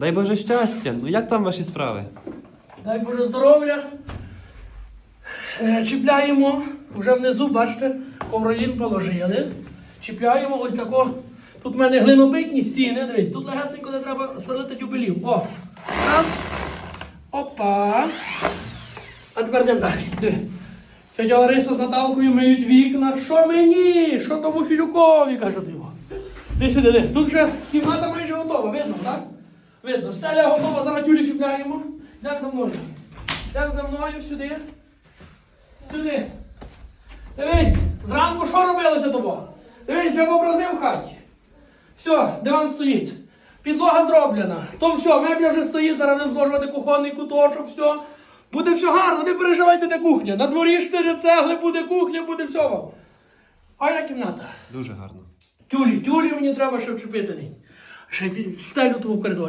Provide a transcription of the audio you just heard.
Дай Боже щастя. Ну як там ваші справи? Дай Боже здоров'я. Е, Чіпляємо вже внизу, бачите, ковролін положили. Чіпляємо ось тако. Тут в мене глинобитні стіни. Дивись, тут легесенько не треба сверлити дюбелів. О! Раз. Опа. А тепер йдемо далі. Диви. Тетя Лариса з Наталкою миють вікна. Що мені? Що тому Філюкові? каже диво. Ти сюди. Тут вже кімната майже готова, видно, так? Видно. Стеля готова, зараз тюлі чіпляємо. Йдемо за мною. Йдемо за мною сюди. Сюди. Дивись, зранку що робилося того? Дивись, вже образи в хаті. Все, диван стоїть. Підлога зроблена. То все, мебля вже стоїть, зараз будемо зложувати кухонний куточок, все. Буде все гарно, не переживайте, де кухня. На дворі 4 цегли, буде кухня, буде все вам. А я кімната. Дуже гарно. Тюлі, тюлі мені треба ще вчепити. Ще стелю тому в коридорі.